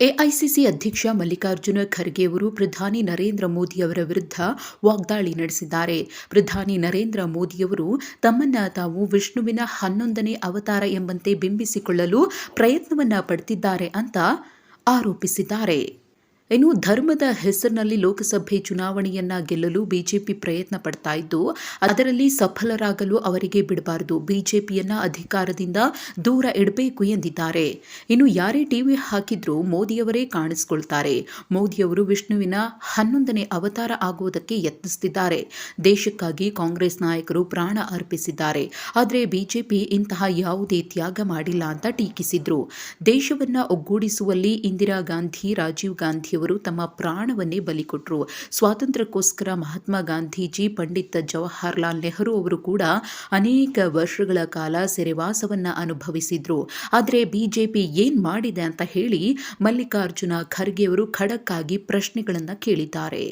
AICC ಅಧ್ಯಕ್ಷ ಮಲ್ಲಿಕಾರ್ಜುನ ಖರ್ಗೆ ಅವರು ಪ್ರಧಾನಿ ನರೇಂದ್ರ ಮೋದಿಯವರ ವಿರುದ್ಧ ವಾಗ್ದಾಳಿ ನಡೆಸಿದ್ದಾರೆ. ಪ್ರಧಾನಿ ನರೇಂದ್ರ ಮೋದಿಯವರು ತಮ್ಮನ್ನ ತಾವು ವಿಷ್ಣುವಿನ ಹನ್ನೊಂದನೇ ಅವತಾರ ಎಂಬಂತೆ ಬಿಂಬಿಸಿಕೊಳ್ಳಲು ಪ್ರಯತ್ನವನ್ನ ಪಡೆದಿದ್ದಾರೆ ಅಂತ ಆರೋಪಿಸಿದ್ದಾರೆ. ಇನ್ನು ಧರ್ಮದ ಹೆಸರಿನಲ್ಲಿ ಲೋಕಸಭೆ ಚುನಾವಣೆಯನ್ನ ಗೆಲ್ಲಲು ಬಿಜೆಪಿ ಪ್ರಯತ್ನ ಪಡ್ತಾ ಇದ್ದು, ಅದರಲ್ಲಿ ಸಫಲರಾಗಲು ಅವರಿಗೆ ಬಿಡಬಾರದು. ಬಿಜೆಪಿಯನ್ನ ಅಧಿಕಾರದಿಂದ ದೂರ ಇಡಬೇಕು ಎಂದಿದ್ದಾರೆ. ಇನ್ನು ಯಾರೇ ಟಿವಿ ಹಾಕಿದ್ರೂ ಮೋದಿಯವರೇ ಕಾಣಿಸಿಕೊಳ್ತಾರೆ. ಮೋದಿಯವರು ವಿಷ್ಣುವಿನ ಹನ್ನೊಂದನೇ ಅವತಾರ ಆಗುವುದಕ್ಕೆ ಯತ್ನಿಸುತ್ತಿದ್ದಾರೆ ದೇಶಕ್ಕಾಗಿ ಕಾಂಗ್ರೆಸ್ ನಾಯಕರು ಪ್ರಾಣ ಅರ್ಪಿಸಿದ್ದಾರೆ. ಆದರೆ ಬಿಜೆಪಿ ಇಂತಹ ಯಾವುದೇ ತ್ಯಾಗ ಮಾಡಿಲ್ಲ ಅಂತ ಟೀಕಿಸಿದ್ರು. ದೇಶವನ್ನ ಒಗ್ಗೂಡಿಸುವಲ್ಲಿ ಇಂದಿರಾ ಗಾಂಧಿ, ರಾಜೀವ್ ಗಾಂಧಿ ಅವರು ತಮ್ಮ ಪ್ರಾಣವನ್ನೇ ಬಲಿ ಕೊಟ್ಟರು ಸ್ವಾತಂತ್ರ್ಯಕ್ಕೋಸ್ಕರ ಮಹಾತ್ಮ ಗಾಂಧೀಜಿ, ಪಂಡಿತ್ ಜವಾಹರ್ಲಾಲ್ ನೆಹರು ಅವರು ಕೂಡ ಅನೇಕ ವರ್ಷಗಳ ಕಾಲ ಸೆರೆವಾಸವನ್ನ ಅನುಭವಿಸಿದ್ರು. ಆದರೆ ಬಿಜೆಪಿ ಏನ್ ಮಾಡಿದೆ ಅಂತ ಹೇಳಿ ಮಲ್ಲಿಕಾರ್ಜುನ ಖರ್ಗೆ ಅವರು ಖಡಕ್ ಆಗಿ ಪ್ರಶ್ನೆಗಳನ್ನ ಕೇಳಿದ್ದಾರೆ.